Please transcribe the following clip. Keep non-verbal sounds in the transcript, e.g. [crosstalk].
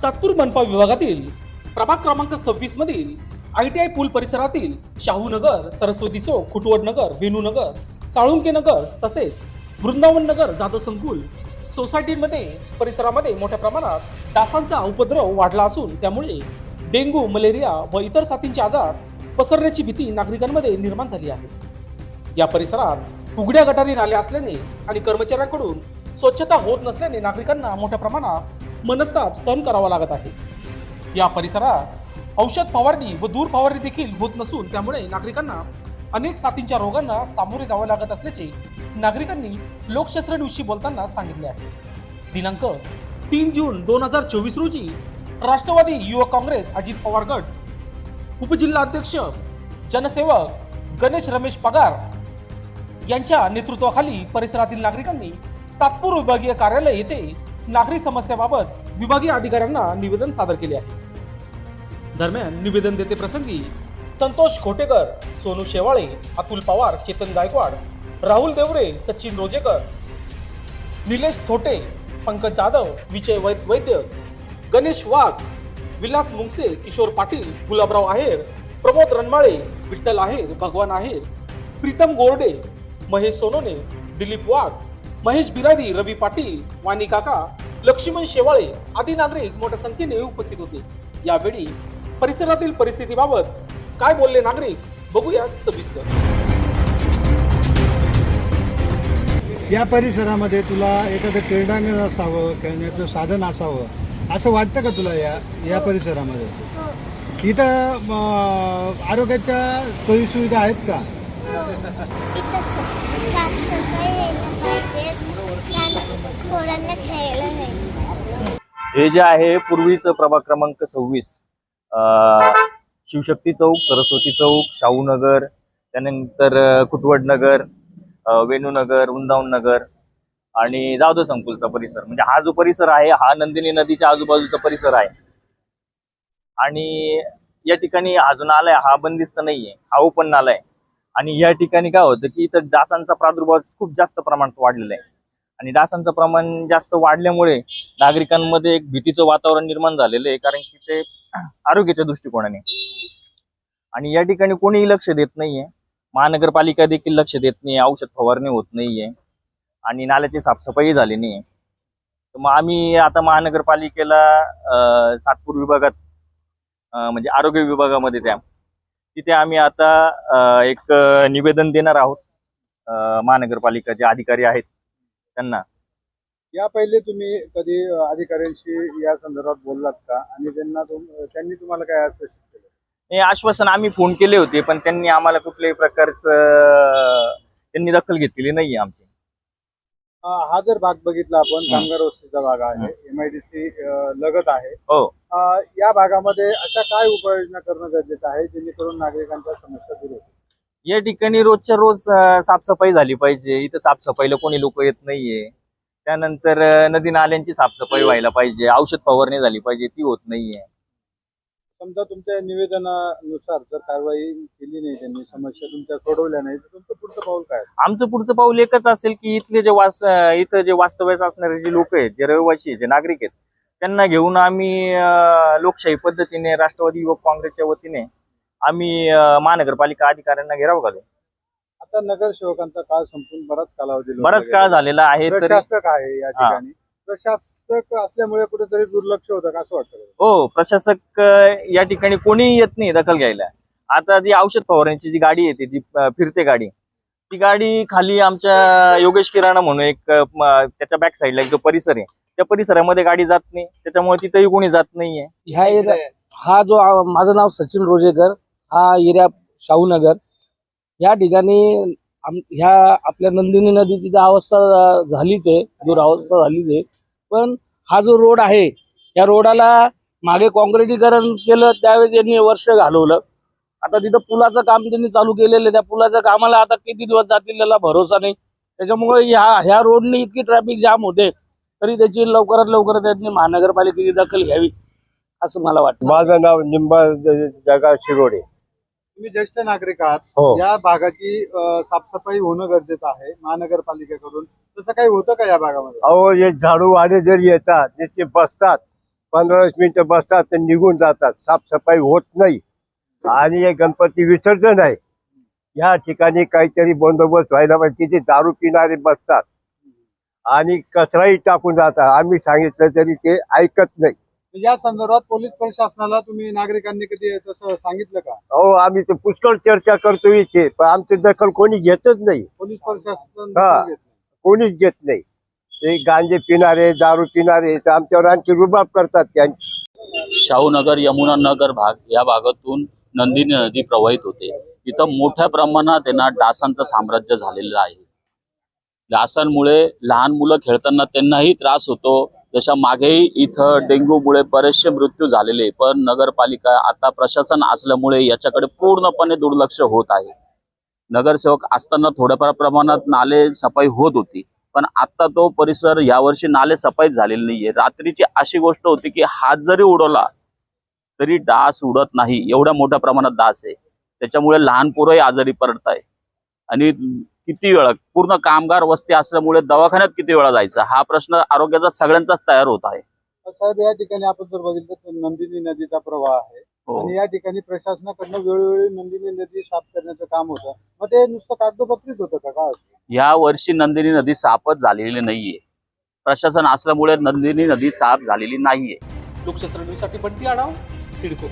सातपूर मनपा विभागातील प्रभाग क्रमांक सव्वीस मधील आय टी आय पूल परिसरातील शाहू नगर सरस्वती चौक खुटवड नगर वेणू नगर साळुंके नगर तसेच वृंदावन नगर जाधव संकुल सोसायटीमध्ये परिसरामध्ये मोठ्या प्रमाणात डासांचा उपद्रव वाढला असून त्यामुळे डेंग्यू मलेरिया व इतर साथींचे आजार पसरण्याची भीती नागरिकांमध्ये निर्माण झाली आहे. या परिसरात उघड्या गटारी नाल्या असल्याने आणि कर्मचाऱ्यांकडून स्वच्छता होत नसल्याने नागरिकांना मोठ्या प्रमाणात मनस्ताप सहन करावा लागत आहे. या परिसरात औषध फवारणी व दूर फवारणी देखील होत नसून त्यामुळे नागरिकांना अनेक साथींच्या रोगांना सामोरे जावे लागत असल्याचे नागरिकांनी लोकशास्त्रविषयी बोलताना सांगितले आहे. दिनांक तीन जून दोन हजार चोवीस रोजी राष्ट्रवादी युवक काँग्रेस अजित पवार गट उपजिल्हाध्यक्ष जनसेवक गणेश रमेश पगार यांच्या नेतृत्वाखाली परिसरातील नागरिकांनी सातपूर विभागीय कार्यालय येथे नागरी समस्याबाबत विभागीय अधिकाऱ्यांना निवेदन सादर केले आहे. दरम्यान निवेदन देते प्रसंगी संतोष खोटेकर सोनू शेवाळे अतुल पवार चेतन गायकवाड राहुल देवरे सचिन रोजेकर निलेश थोटे पंकज जाधव विजय वै- वैद्य गणेश वाघ विलास मुंगसे किशोर पाटील गुलाबराव आहेर प्रमोद रनमाळे विठ्ठल आहेर भगवान आहेर प्रीतम गोरडे महेश सोनोने दिलीप वाघ महेश बिरारी रवी पाटील वाणी काका लक्ष्मण शेवाळे आदी नागरिक मोठ्या संख्येने उपस्थित होते. यावेळी परिसरातील परिस्थितीबाबत काय बोलले नागरिक बघूयात सविस्तर. या परिसरामध्ये तुला एखादं क्रीडांगण असावं खेळण्याचं साधन असावं असं वाटतं का तुला या या परिसरामध्ये? हो इथं आरोग्याच्या सोयीसुविधा आहेत का इथं स- साफसफाई यायला पाहिजे छान पोरांना खेळायला हे जे आहे पूर्वीचं प्रभाग क्रमांक सव्वीस शिवशक्ती चौक सरस्वती चौक शाहूनगर त्यानंतर कुटवडनगर कुटवड नगर वेणूनगर उंदावन नगर आणि जाधव संकुलचा परिसर. म्हणजे हा जो परिसर आहे हा नंदिनी नदीच्या आजूबाजूचा परिसर आहे. आणि या ठिकाणी हा जो नाला आहे हा बंदिस्त नाहीये हा ओपन नाला आहे आणि या ठिकाणी काय होतं की इथं डासांचा प्रादुर्भाव खूप जास्त प्रमाणात वाढलेला आहे. आणि डासांचं प्रमाण जास्त वाढल्यामुळे नागरिकांमध्ये एक भीतीचं वातावरण निर्माण झालेलं आहे कारण की ते [clears throat] आरोग्याच्या दृष्टिकोनाने. आणि या ठिकाणी कोणीही लक्ष देत नाहीये. महानगरपालिका देखील लक्ष देत नाहीये औषध फवारणी होत नाहीये आणि नाल्याची साफसफाई झाली नाहीये. तर मग आम्ही आता महानगरपालिकेला सातपूर विभागात म्हणजे आरोग्य विभागामध्ये त्या तिथे आम्ही आता एक निवेदन देणार आहोत. महानगरपालिकाचे महानगरपालिका जे अधिकारी आहेत त्यांना. या पहिले तुम्ही कधी अधिकाऱ्यांशी या संदर्भात बोललात का? आणि त्यांना तुम- त्यांनी तुम्हाला काय आश्वासित केलं हे आश्वासन आम्ही फोन केले होते पण त्यांनी आम्हाला कुठल्याही प्रकारचं त्यांनी दखल घेतलेली नाहीये आमची. अं, हा जर भाग बघितला आपण कामगार वस्तीचा भाग आहे एमआयडीसी लगत आहे. हो. अं, या भागामध्ये अशा काय उपाययोजना करणं गरजेचं आहे जेणेकरून नागरिकांच्या समस्या दूर होतील? या ठिकाणी रोजच्या रोज साफसफाई झाली पाहिजे. इथं साफसफाईला कोणी लोक येत नाहीये. त्यानंतर नदी नाल्यांची साफसफाई व्हायला पाहिजे. औषध फवारणी झाली पाहिजे ती होत नाहीये. समजा तुमच्या निवेदनानुसार जर कारवाई केली नाही त्यांनी समस्या तुमच्या सोडवल्या नाही तर तुमचं पुढचं पाऊल काय? आमचं पुढचं पाऊल एकच असेल की इथले जे वास इथं जे वास्तव्यास असणारे जे लोक आहेत जे रहिवासी जे नागरिक आहेत त्यांना घेऊन आम्ही लोकशाही पद्धतीने राष्ट्रवादी युवक काँग्रेसच्या वतीने आम्ही अं, महानगरपालिका अधिकाऱ्यांना घेराव घालू आता नगरसेवकांचा काळ संपून बराच कालावधी बराच. काळ झालेला आहे तरी प्रशासक आहे या ठिकाणी. प्रशासक असल्यामुळे कुठेतरी दुर्लक्ष होतं का असं वाटतं का? हो प्रशासक अं, या ठिकाणी कोणीही येत नाही दखल घ्यायला. आता जी औषध फवारण्याची जी गाडी येते जी अं, फिरते गाडी ती गाडी खाली आमच्या योगेश किराणा म्हणून एक अं, म- त्याच्या बॅक साईडला एक जो परिसर आहे त्या परिसरामध्ये गाडी जात नाही. त्याच्यामुळे तिथंही कोणी जात नाहीये. ह्या एरिया हा जो आ- माझं नाव सचिन रोजेकर. हा एरिया शाहूनगर. या ठिकाणी ह्या आपल्या नंदिनी नदीची तर अवस्था झालीच आहे. दुरावस्था झालीच आहे. पण हा जो रोड आहे या रोडाला मागे काँक्रिटीकरण केलं त्यावेळेस यांनी वर्ष घालवलं. आता तिथं पुलाचं काम त्यांनी चालू केलेलं आहे. त्या पुलाच्या कामाला आता किती दिवस जातील त्याला भरोसा नाही. त्याच्यामुळे ह्या ह्या रोडने इतकी ट्रॅफिक जाम होते तरी त्याची लवकरात लवकर त्यांनी महानगरपालिकेची दखल घ्यावी असं मला वाटतं. माझं नाव निंबा जगा शिरोडे तुम्ही ज्येष्ठ नागरिक आहात हो. या भागाची साफसफाई होणं गरजेचं आहे महानगरपालिकेकडून. तसं काही होतं का या भागामध्ये? अहो हे झाडूवाले जर येतात ते ते बसतात. पंधरा वीस मिनिटं बसतात तर निघून जातात. साफसफाई होत नाही. आणि हे गणपती विसर्जन आहे. या ठिकाणी काहीतरी बंदोबस्त व्हायला पाहिजे. तिथे दारू पिणारे बसतात. आणि कचराही टाकून जातात. आम्ही सांगितलं तरी ते ऐकत नाही. या संदर्भात पोलीस प्रशासनाला तुम्ही नागरिकांनी कधी तसं सांगितलं का? अहो आम्ही तर पुष्कळ चर्चा करतो इथे पण आमची दखल कोणी घेतच नाही. पोलीस प्रशासन हा. दखल घेत नाही. कोणीच घेत नाही. ते गांजे पिणारे दारू पिणारे तर आमच्यावर आणखी रुबाब करतात त्यांची. शाहूनगर यमुना नगर भाग या भागातून नंदिनी नदी प्रवाहित होते. तिथं मोठ्या प्रमाणात आहे ना डासांचं साम्राज्य झालेलं आहे. डासांमुळे लहान मुलं खेळताना त्यांनाही त्रास होतो. जशा मागेही इथं डेंग्यूमुळे बरेचसे मृत्यू झालेले पण नगरपालिका आता प्रशासन असल्यामुळे याच्याकडे पूर्णपणे दुर्लक्ष होत आहे. नगरसेवक असताना थोड्याफार प्रमाणात नाले सफाई होत होती पण आता तो परिसर यावर्षी नाले सफाई झालेली नाहीये. रात्रीची अशी गोष्ट होती की हात जरी उडवला तरी डास उडत नाही. एवढ्या मोठ्या प्रमाणात डास आहे. त्याच्यामुळे लहान पोरंही आजारी पडत आहे आणि किती वेळा? पूर्ण कामगार वस्ती असल्यामुळे दवाखान्यात किती वेळा जायचं? हा प्रश्न आरोग्याचा सगळ्यांचाच तयार होत आहे. साहेब या ठिकाणी आपण जर बघितलं तर नंदिनी नदीचा प्रवाह आहे. हो. आणि या ठिकाणी प्रशासनाकडनं वेळोवेळी नंदिनी नदी साफ करण्याचं काम होतं. मग ते नुसतं कागदोपत्रीच होतं का? काय या वर्षी नंदिनी नदी साफच झालेली नाहीये. प्रशासन असल्यामुळे नंदिनी नदी साफ झालेली नाहीये. लोकशास्त्र बंटी आढाव सिडको.